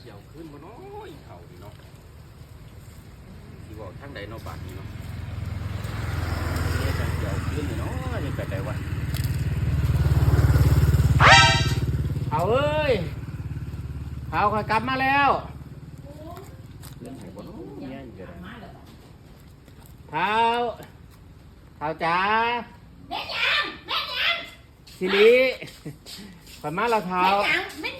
เกี่ยวขึ้นมาน้อยเขาดีเนาะที่บอกทางใดเนาะบาดนี้เนาะเนี่ยจะเกี่ยวขึ้นนี่เนาะยังเป็นไรวะเอาเอ้ยเอาข่อยกลับมาแล้วเรื่องไหนบ่เนาะเนี่ยอยู่ได้เท้าเท้าจ๋าแม่ยังแม่ยังสิริข่อยมาแล้วเท้า แม่หยังแม่หยังไปมา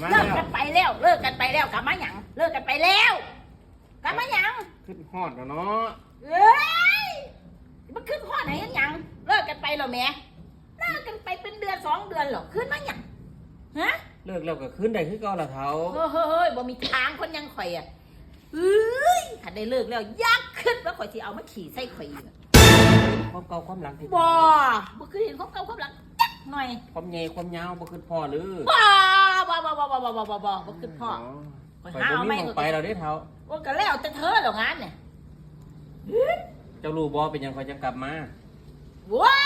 เลิกแล้วกันไปแล้ว เลิกกันไปแล้วกลับมาหยังเลิกกันไปแล้วกลับมาหยังขึ้นฮอดแล้วเนาะเอ้ยมันขึ้นข้อไหนกันหยังเลิกกันไปแล้วแม่เลิกกันไปเป็นเดือนสองเดือนหรอขึ้นมาหยังฮะเลิกแล้วก็ขึ้นได้คือเก่าละเท้าเฮ้ยเฮ้ยเฮ้ยบ่มีทางคนยังข่อยอะเอ้ยถ้าได้เลิกแล้วยักขึ้นว่าข่อยสิเอามาขี่ใส่ข่อยอีกอะความเก่าความหลังที่บ่บ่เคยเห็นเขาเก่าเขาหลังจัก หน่อยความใหญ่ความยาวบ่ขึ้นพ่อหรือบ่บ่บ่บ่บ่บ่บ่บ่บ่บ่ขึ้นพ่อข่อยบ่มีหมองไปเราได้เท้าว่าก็แล้วแต่เธอเหรองานเนี่ยเจ้ารู้บ่เป็นหยังข่อยจะกลับมาว้า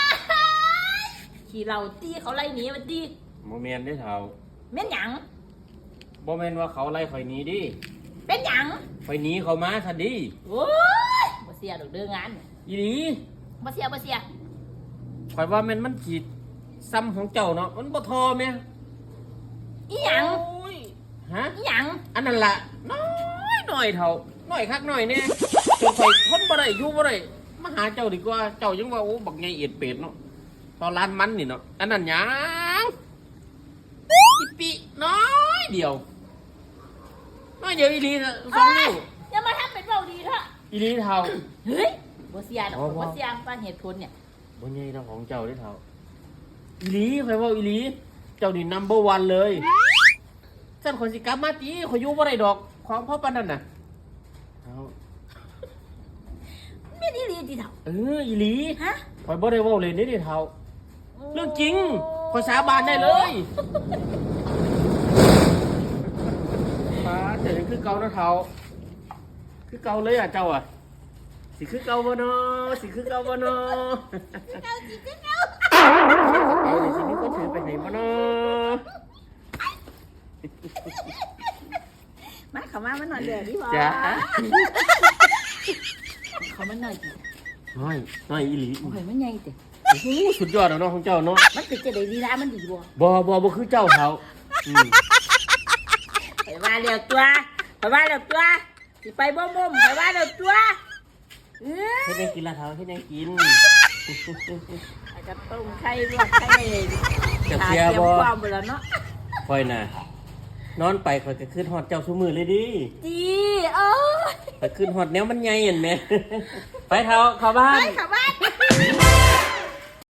ยขี่เราตีเขาไล่หนีมันตีบ่แม่นได้เท้าแม่นหยังบ่แม่นว่าเขาไล่ข่อยหนีดิเป็นหยังข่อยหนีเขามาซะดิโอ้ยบ่เสียดอกเด้องานเนี่ยอีหลีบ่เสียบ่เสีย ข่อยว่าแม่นมันขีด ซ้ำของเจ้าเนาะมันบ่ทอแม่อีหยังโอ้ยฮะอีหยังอันนั้นละน้อยหน่อยเท่าน้อยคักหน่อยเนี่ยจนไฟทนบ่ได้อยู่บ่ได้มาหาเจ้าดีกว่าเจ้ายังว่าโอ้บักใหญ่เอียดเป็ดเนาะตอนร้านมันนี่เนาะอันนั้นหยังอีปิน้อยเดียวน้อยเดียวอีหลีนะสองนิ้วอย่ามาทำเป็นเบาดีเถอะอีหลีเท่าเฮ้ยบ่เสียดอกบ่บ่บ่เสียฟังเหตุผลเนี่ยบ่ใหญ่เท่าของเจ้าเด้อเท่า อีหลีใครว่าอีหลี เจ้านี่ number one เลยฉันคนสิกลับมาตีขอยอยู่บ่ได้ดอก ของพ่อปานนั้นน่ะเอาแม่นอีหลีติเถาเอออีหลีฮะคอยบ่ได้เว่าเลยนี่ดิเท่า เรื่องจริงคอยสาบานได้เลยป้าเดี๋ยวนี้คือเกาเนาะเท่า คือเกาเลยอะเจ้าอะ สิคือเกาบ่เนาะสิคือเกาบ่เนาะเก้าสิคือเก้า เอาเดี๋ยวสินี้ก็ถือไปไหนบ่เนาะมาเข้ามามันหน่อยเดี๋ยวดิบ่จ้าเขามันหน่อยดิน้อยน้อยอีหลีโอ้ยมันใหญ่ติโอ้โหสุดยอดแล้วเนาะของเจ้าเนาะมันเป็นจะได้ลีลามันดีบ่บ่บ่บ่คือเจ้าเท่าอืมไปว่าเร็วตัวไปว่าเร็วตัวสิไปบ่มุมไปว่าเร็วตัวเอ้ยเฮ็ดได้กินละเท่าเฮ็ดได้กิน อาจจะต้มไข่ลวกไข่จะขาเสียเตรียมบ่ความหมดแล้วเนาะคอยน่ะนอนไปคอยก็ขึ้นฮอดเจ้าซุมือเลยดิจีเอ้ยไปขึ้นฮอดแนวมันใหญ่เห็นไหมไปเท้าเข้าบ้าไปนเข้าบ้าน